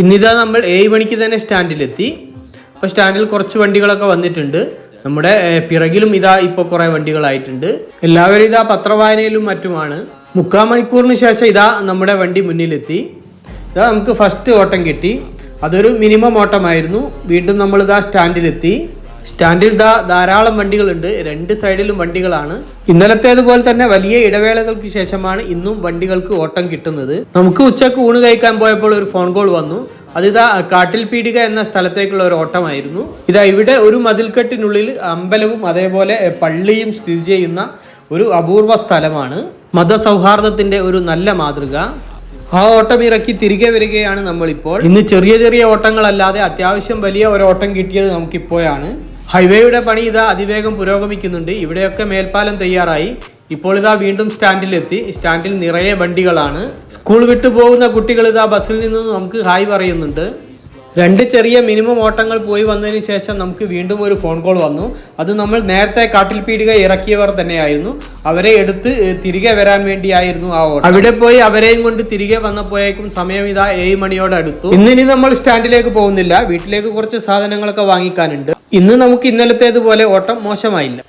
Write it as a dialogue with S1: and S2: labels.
S1: ഇന്നിതാ നമ്മൾ ഏഴ് മണിക്ക് തന്നെ സ്റ്റാൻഡിലെത്തി. അപ്പോൾ സ്റ്റാൻഡിൽ കുറച്ച് വണ്ടികളൊക്കെ വന്നിട്ടുണ്ട്. നമ്മുടെ പിറകിലും ഇതാ ഇപ്പോൾ കുറേ വണ്ടികളായിട്ടുണ്ട്. എല്ലാവരും ഇതാ പത്രവായനയിലും മറ്റുമാണ്. മുക്കാൽ മണിക്കൂറിന് ശേഷം ഇതാ നമ്മുടെ വണ്ടി മുന്നിലെത്തി. ഇതാ നമുക്ക് ഫസ്റ്റ് ഓട്ടം കിട്ടി. അതൊരു മിനിമം ഓട്ടമായിരുന്നു. വീണ്ടും നമ്മൾ ഇതാ സ്റ്റാൻഡിലെത്തി. സ്റ്റാൻഡിൽ ദാ ധാരാളം വണ്ടികളുണ്ട്. രണ്ട് സൈഡിലും വണ്ടികളാണ്. ഇന്നലത്തേതുപോലെ തന്നെ വലിയ ഇടവേളകൾക്ക് ശേഷമാണ് ഇന്നും വണ്ടികൾക്ക് ഓട്ടം കിട്ടുന്നത്. നമുക്ക് ഉച്ചയ്ക്ക് ഊണ് കഴിക്കാൻ പോയപ്പോൾ ഒരു ഫോൺ കോൾ വന്നു. അതിതാ കാട്ടിൽ പീടിക എന്ന സ്ഥലത്തേക്കുള്ള ഒരു ഓട്ടമായിരുന്നു. ഇതാ ഇവിടെ ഒരു മതിൽക്കെട്ടിനുള്ളിൽ അമ്പലവും അതേപോലെ പള്ളിയും സ്ഥിതി ചെയ്യുന്ന ഒരു അപൂർവ സ്ഥലമാണ്. മതസൗഹാർദ്ദത്തിന്റെ ഒരു നല്ല മാതൃക. ആ ഓട്ടം ഇറക്കി തിരികെ വരികയാണ് നമ്മളിപ്പോൾ. ഇന്ന് ചെറിയ ചെറിയ ഓട്ടങ്ങളല്ലാതെ അത്യാവശ്യം വലിയ ഒരു ഓട്ടം കിട്ടിയത് നമുക്കിപ്പോഴാണ്. ഹൈവേയുടെ പണി ഇതാ അതിവേഗം പുരോഗമിക്കുന്നുണ്ട്. ഇവിടെയൊക്കെ മേൽപ്പാലം തയ്യാറായി. ഇപ്പോൾ ഇതാ വീണ്ടും സ്റ്റാൻഡിലെത്തി. സ്റ്റാൻഡിൽ നിറയെ വണ്ടികളാണ്. സ്കൂൾ വിട്ടു പോകുന്ന കുട്ടികൾ ഇതാ ബസ്സിൽ നിന്ന് നമുക്ക് ഹായ് പറയുന്നുണ്ട്. രണ്ട് ചെറിയ മിനിമം ഓട്ടങ്ങൾ പോയി വന്നതിന് ശേഷം നമുക്ക് വീണ്ടും ഒരു ഫോൺ കോൾ വന്നു. അത് നമ്മൾ നേരത്തെ കാട്ടിൽ പീടിക ഇറക്കിയവർ തന്നെയായിരുന്നു. അവരെ എടുത്ത് തിരികെ വരാൻ വേണ്ടിയായിരുന്നു ആ ഓട്ടം. അവിടെ പോയി അവരെയും കൊണ്ട് തിരികെ വന്നപ്പോഴേക്കും സമയം ഇതാ ഏഴ് മണിയോട് അടുത്തു. ഇന്നിനി നമ്മൾ സ്റ്റാൻഡിലേക്ക് പോകുന്നില്ല. വീട്ടിലേക്ക് കുറച്ച് സാധനങ്ങളൊക്കെ വാങ്ങിക്കാനുണ്ട്. ഇന്ന് നമുക്ക് ഇന്നലത്തേതുപോലെ ഓട്ടം മോശമായില്ല.